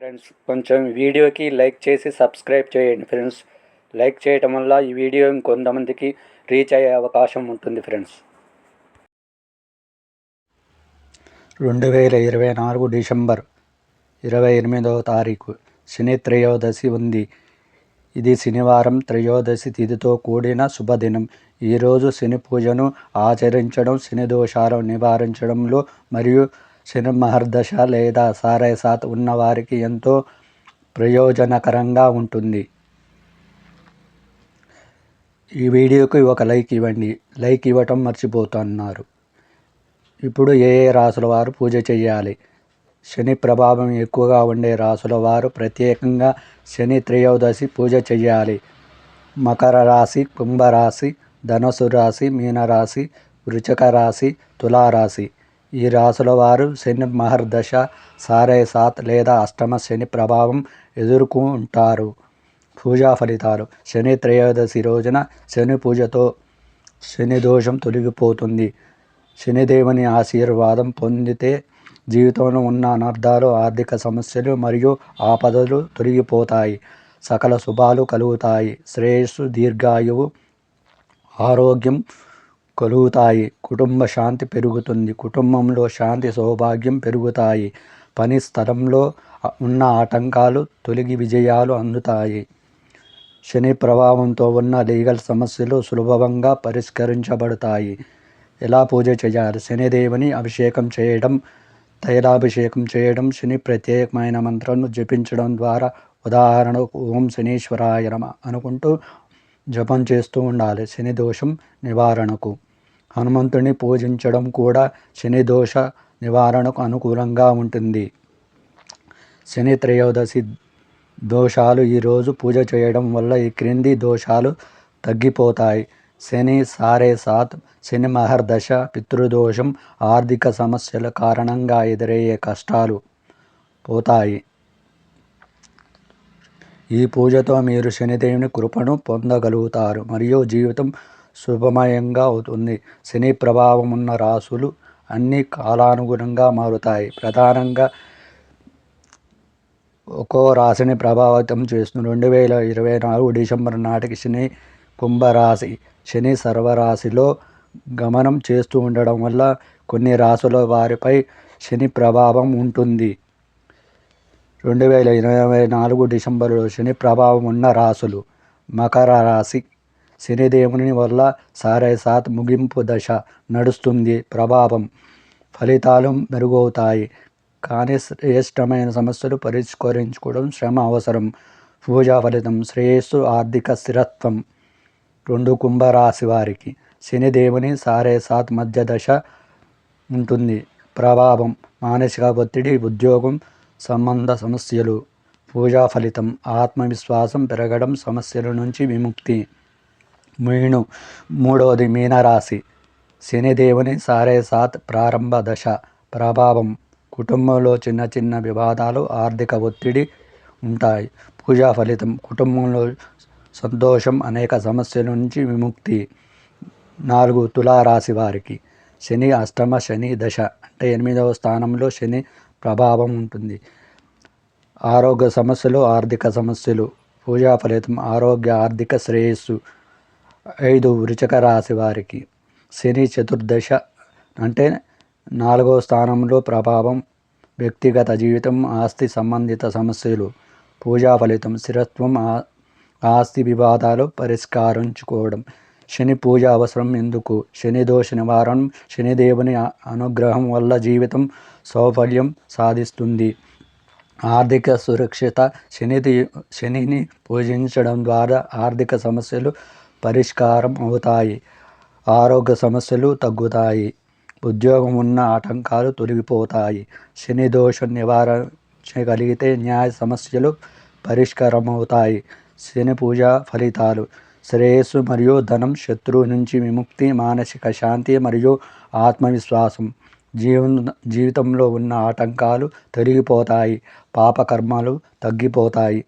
Friends కొంచెం వీడియోకి like చేసి సబ్స్క్రైబ్ చేయండి ఫ్రెండ్స్. లైక్ చేయటం వల్ల ఈ వీడియో ఇంకొంతమందికి రీచ్ అయ్యే అవకాశం ఉంటుంది ఫ్రెండ్స్. రెండు వేల ఇరవై నాలుగు డిసెంబర్ ఇరవై ఎనిమిదవ తారీఖు శని త్రయోదశి ఉంది. ఇది శనివారం త్రయోదశి తిథితో కూడిన శుభదినం. ఈరోజు శని పూజను ఆచరించడం శని దోషాలను నివారించడంలో మరియు శని మహర్దశ లేదా సారైసాత్ ఉన్నవారికి ఎంతో ప్రయోజనకరంగా ఉంటుంది. ఈ వీడియోకి ఒక లైక్ ఇవ్వండి. లైక్ ఇవ్వటం మర్చిపోతున్నారు. ఇప్పుడు ఏ ఏ రాసుల వారు పూజ చేయాలి? శని ప్రభావం ఎక్కువగా ఉండే రాసుల వారు ప్రత్యేకంగా శని త్రయోదశి పూజ చేయాలి. మకర రాశి కుంభరాశి ధనుసు రాశి మీనరాశి వృచక రాశి తులారాశి. ఈ రాశుల వారు శని మహర్దశ సారే సాత్ లేదా అష్టమ శని ప్రభావం ఎదుర్కొంటారు. పూజా ఫలితాలు. శని త్రయోదశి రోజున శని పూజతో శని దోషం తొలగిపోతుంది. శనిదేవుని ఆశీర్వాదం పొందితే జీవితంలో ఉన్న అనర్థాలు ఆర్థిక సమస్యలు మరియు ఆపదలు తొలగిపోతాయి. సకల శుభాలు కలుగుతాయి. శ్రేయస్సు దీర్ఘాయువు ఆరోగ్యం కలుగుతాయి. కుటుంబ శాంతి పెరుగుతుంది. కుటుంబంలో శాంతి సౌభాగ్యం పెరుగుతాయి. పని స్థలంలో ఉన్న ఆటంకాలు తొలగి విజయాలు అందుతాయి. శని ప్రభావంతో ఉన్న లీగల్ సమస్యలు సులభంగా పరిష్కరించబడతాయి. ఎలా పూజ చేయాలి? శనిదేవుని అభిషేకం చేయడం తైలాభిషేకం చేయడం శని ప్రత్యేకమైన మంత్రాలను జపించడం ద్వారా ఉదాహరణకు ఓం శనీశ్వరాయ నమ అనుకుంటూ జపం చేస్తూ ఉండాలి. శని దోషం నివారణకు. హనుమంతుని పూజించడం కూడా శని దోష నివారణకు అనుకూలంగా ఉంటుంది. శని త్రయోదశి దోషాలు ఈరోజు పూజ చేయడం వల్ల ఈ క్రింది దోషాలు తగ్గిపోతాయి. శని సారే సాత్ శని మహర్దశ పితృదోషం ఆర్థిక సమస్యల కారణంగా ఎదురయ్యే కష్టాలు పోతాయి. ఈ పూజతో మీరు శనిదేవుని కృపను పొందగలుగుతారు. మరియు జీవితం శుభమయంగా అవుతుంది. శని ప్రభావం ఉన్న రాసులు అన్ని కాలానుగుణంగా మారుతాయి. ప్రధానంగా ఒక్కో రాశిని ప్రభావితం చేస్తుంది. రెండు వేల ఇరవై నాలుగు డిసెంబర్ నాటికి శని కుంభరాశి శని సర్వరాశిలో గమనం చేస్తూ ఉండడం వల్ల కొన్ని రాసుల వారిపై శని ప్రభావం ఉంటుంది. రెండు వేల ఇరవై నాలుగు డిసెంబర్లో శని ప్రభావం ఉన్న రాసులు మకర రాశి శనిదేవుని వల్ల సారే సాత్ ముగింపు దశ నడుస్తుంది ప్రభావం. ఫలితాలు మెరుగవుతాయి. కానీ శ్రేష్టమైన సమస్యలు పరిష్కరించుకోవడం శ్రమ అవసరం. పూజా ఫలితం శ్రేయస్సు ఆర్థిక స్థిరత్వం. రెండు కుంభరాశి వారికి శనిదేవుని సారే సాత్ మధ్య దశ ఉంటుంది. ప్రభావం మానసిక ఒత్తిడి ఉద్యోగం సంబంధ సమస్యలు. పూజా ఫలితం ఆత్మవిశ్వాసం పెరగడం సమస్యల నుంచి విముక్తి. మీను. మూడవది మీనరాశి. శనిదేవుని సారే సాత్ ప్రారంభ దశ. ప్రభావం. కుటుంబంలో చిన్న చిన్న వివాదాలు ఆర్థిక ఒత్తిడి ఉంటాయి. పూజా ఫలితం. కుటుంబంలో సంతోషం అనేక సమస్యల నుంచి విముక్తి. నాలుగు తులారాశి వారికి. శని అష్టమ శని దశ అంటే ఎనిమిదవ స్థానంలో శని ప్రభావం ఉంటుంది. ఆరోగ్య సమస్యలు ఆర్థిక సమస్యలు. పూజా ఫలితం. ఆరోగ్య ఆర్థిక శ్రేయస్సు. ఐదు వృచక రాశి వారికి శని చతుర్దశ అంటే నాలుగో స్థానంలో ప్రభావం వ్యక్తిగత జీవితం ఆస్తి సంబంధిత సమస్యలు పూజా ఫలితం స్థిరత్వం ఆస్తి వివాదాలు పరిష్కరించుకోవడం. శని పూజ అవసరం ఎందుకు? శని దోష నివారణం శనిదేవుని అనుగ్రహం వల్ల జీవితం సౌఫల్యం సాధిస్తుంది. ఆర్థిక సురక్షిత శని శనిని పూజించడం ద్వారా ఆర్థిక సమస్యలు పరిష్కారం అవుతాయి. ఆరోగ్య సమస్యలు తగ్గుతాయి. ఉద్యోగం ఉన్న ఆటంకాలు తొలగిపోతాయి. శని దోషం నివారించగలిగితే న్యాయ సమస్యలు పరిష్కారమవుతాయి. శని పూజ ఫలితాలు. శ్రేయస్సు మరియు ధనం శత్రువు నుంచి విముక్తి మానసిక శాంతి మరియు ఆత్మవిశ్వాసం. జీవన జీవితంలో ఉన్న ఆటంకాలు తొలగిపోతాయి. పాపకర్మాలు తగ్గిపోతాయి.